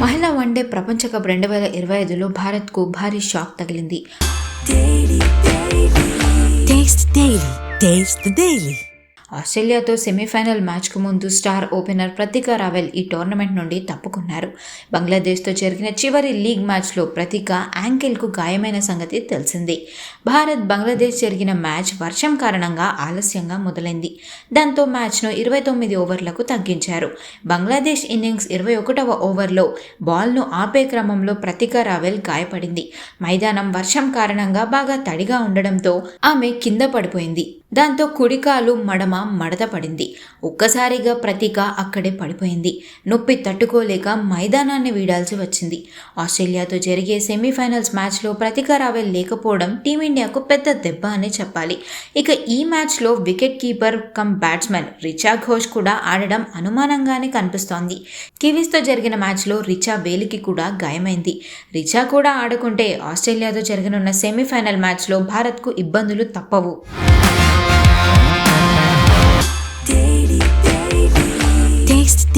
మహిళా వన్డే ప్రపంచ కప్ రెండు వేల ఇరవై ఐదులో భారత్కు భారీ షాక్ తగిలింది. ఆస్ట్రేలియాతో సెమీఫైనల్ మ్యాచ్కు ముందు స్టార్ ఓపెనర్ ప్రతిక రావెల్ ఈ టోర్నమెంట్ నుండి తప్పుకున్నారు. బంగ్లాదేశ్తో జరిగిన చివరి లీగ్ మ్యాచ్లో ప్రతిక యాంకిల్కు గాయమైన సంగతి తెలిసింది. భారత్ బంగ్లాదేశ్ జరిగిన మ్యాచ్ వర్షం కారణంగా ఆలస్యంగా మొదలైంది. దాంతో మ్యాచ్ను ఇరవై తొమ్మిది ఓవర్లకు తగ్గించారు. బంగ్లాదేశ్ ఇన్నింగ్స్ ఇరవై ఒకటవ ఓవర్లో బాల్ను ఆపే క్రమంలో ప్రతిక రావెల్ గాయపడింది. మైదానం వర్షం కారణంగా బాగా తడిగా ఉండడంతో ఆమె కింద పడిపోయింది. దాంతో కుడికాలు మడమ మడత పడింది. ఒక్కసారిగా ప్రతీక అక్కడే పడిపోయింది. నొప్పి తట్టుకోలేక మైదానాన్ని వీడాల్సి వచ్చింది. ఆస్ట్రేలియాతో జరిగే సెమీఫైనల్స్ మ్యాచ్లో ప్రతీక రావెల్ లేకపోవడం టీమిండియాకు పెద్ద దెబ్బ అని చెప్పాలి. ఇక ఈ మ్యాచ్లో wicket keeper cum batsman Richa Ghosh కూడా ఆడడం అనుమానంగానే కనిపిస్తోంది. కివీస్తో జరిగిన మ్యాచ్లో రిచా వేలికి కూడా గాయమైంది. రిచా కూడా ఆడుకుంటే ఆస్ట్రేలియాతో జరగనున్న సెమీఫైనల్ మ్యాచ్లో భారత్కు ఇబ్బందులు తప్పవు.